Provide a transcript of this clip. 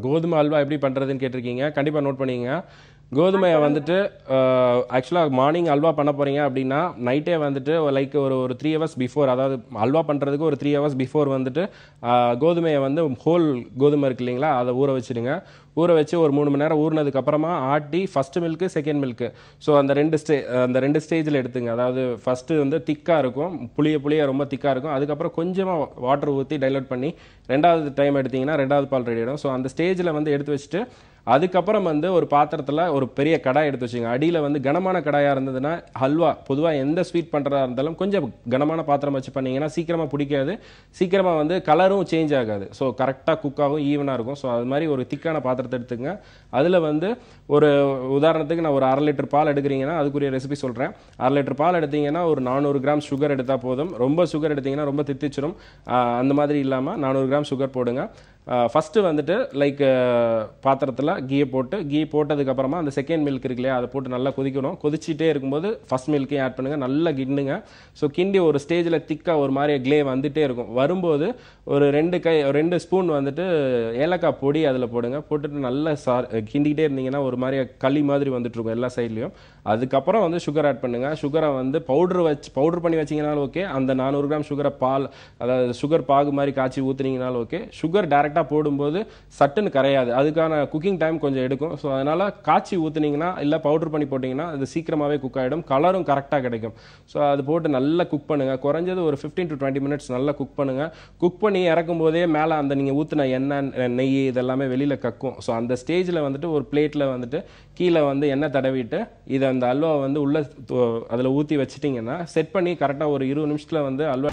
கோதுமை அல்வா எப்படி பண்ணுறதுன்னு கேட்டிருக்கீங்க. கண்டிப்பாக நோட் பண்ணிக்கங்க. கோதுமையை வந்துட்டு ஆக்சுவலாக மார்னிங் அல்வா பண்ண போகிறீங்க அப்படின்னா நைட்டே வந்துட்டு லைக் ஒரு ஒரு த்ரீ ஹவர்ஸ் பிஃபோர் அதாவது அல்வா பண்ணுறதுக்கு ஒரு த்ரீ ஹவர்ஸ் பிஃபோர் வந்துட்டு கோதுமையை வந்து ஹோல் கோதுமை இருக்கு இல்லைங்களா அதை ஊற வச்சிடுங்க. ஊற வச்சு ஒரு மூணு மணி நேரம் ஊறினதுக்கு அப்புறமா ஆட்டி first milk second milk so அந்த ரெண்டு ஸ்டே அந்த ரெண்டு ஸ்டேஜில் எடுத்துங்க. அதாவது ஃபஸ்ட்டு வந்து திக்காக இருக்கும் புளிய புளிய ரொம்ப திக்காக இருக்கும். அதுக்கப்புறம் கொஞ்சமாக வாட்டர் ஊற்றி டைலோட் பண்ணி ரெண்டாவது டைம் எடுத்தீங்கன்னா ரெண்டாவது பால் ரெடி ஆகிடும் ஸோ அந்த ஸ்டேஜில் வந்து எடுத்து வச்சுட்டு அதுக்கப்புறம் வந்து ஒரு பாத்திரத்தில் ஒரு பெரிய கடாய் எடுத்து வச்சுங்க அடியில் வந்து கனமான கடாயாக இருந்ததுன்னா ஹல்வா பொதுவாக எந்த ஸ்வீட் பண்ணுறதா இருந்தாலும் கொஞ்சம் கனமான பாத்திரம் வச்சு பண்ணிங்கன்னா சீக்கிரமாக பிடிக்காது. சீக்கிரமாக வந்து கலரும் சேஞ்ச் ஆகாது. ஸோ கரெக்டாக குக் ஆகும் ஈவனாக இருக்கும். ஸோ அது மாதிரி ஒரு திக்கான பாத்திரத்தை எடுத்துங்க அதில் வந்து ஒரு உதாரணத்துக்கு நான் ஒரு அரை லிட்டர் பால் எடுக்கிறீங்கன்னா அதுக்குரிய ரெசிபி சொல்கிறேன் அரை லிட்டர் பால் எடுத்தீங்கன்னா ஒரு நானூறு கிராம் சுகர் எடுத்தால் போதும். ரொம்ப சுகர் எடுத்தீங்கன்னா ரொம்ப தித்திச்சிடும் அந்த மாதிரி இல்லாமல் நானூறு கிராம் சுகர் போடுங்க. ஃபஸ்ட்டு வந்துட்டு லைக் பாத்திரத்தில் கீயை போட்டு கீ போட்டதுக்கப்புறமா அந்த செகண்ட் மில்க் இருக்கு இல்லையா அதை போட்டு நல்லா கொதிக்கணும். கொதிச்சிட்டே இருக்கும்போது ஃபஸ்ட் மில்க்கையும் ஆட் பண்ணுங்கள் நல்லா கிண்டுங்க. ஸோ கிண்டி ஒரு ஸ்டேஜில் திக்காக ஒரு மாதிரி க்ளே வந்துட்டே இருக்கும். வரும்போது ஒரு ரெண்டு கை ரெண்டு ஸ்பூன் வந்துட்டு ஏலக்காய் பொடி அதில் போடுங்க. போட்டுட்டு நல்லா சா கிண்டிக்கிட்டே இருந்தீங்கன்னா ஒரு மாதிரி களி மாதிரி வந்துட்டுருக்கும் எல்லா சைட்லையும் அதுக்கப்புறம் வந்து சுகர் ஆட் பண்ணுங்கள் சுகரை வந்து பவுடர் வச்சு பவுடர் பண்ணி வச்சீங்கனாலும் ஓகே அந்த நானூறு கிராம் சுகரை பால் அதாவது சுகர் பாகு மாதிரி காய்ச்சி ஊத்துனீங்கனாலும் ஓகே சுகர் டேரெக்ட் டேரெக்டாக போடும்போது சட்டுன்னு கரையாது. அதுக்கான குக்கிங் டைம் கொஞ்சம் எடுக்கும். ஸோ அதனால் காய்ச்சி ஊற்றுனீங்கன்னா இல்லை பவுடர் பண்ணி போட்டிங்கன்னா அது சீக்கிரமாகவே குக் ஆகிடும் கலரும் கரெக்டாக கிடைக்கும். ஸோ அது போட்டு நல்லா குக் பண்ணுங்கள் குறைஞ்சது ஒரு ஃபிஃப்டீன் டு டுவெண்ட்டி மினிட்ஸ் நல்லா குக் பண்ணுங்க. குக் பண்ணி இறக்கும் போதே மேலே அந்த நீங்கள் ஊற்றின எண்ணெய் நெய் இதெல்லாமே வெளியில் கக்கும். ஸோ அந்த ஸ்டேஜில் வந்துட்டு ஒரு பிளேட்டில் வந்துட்டு கீழே வந்து எண்ணெய் தடவிட்டு இதை அந்த அல்வா வந்து உள்ள அதில் ஊற்றி வச்சிட்டிங்கன்னா செட் பண்ணி கரெக்டாக ஒரு இருபது நிமிஷத்தில் வந்து அல்வா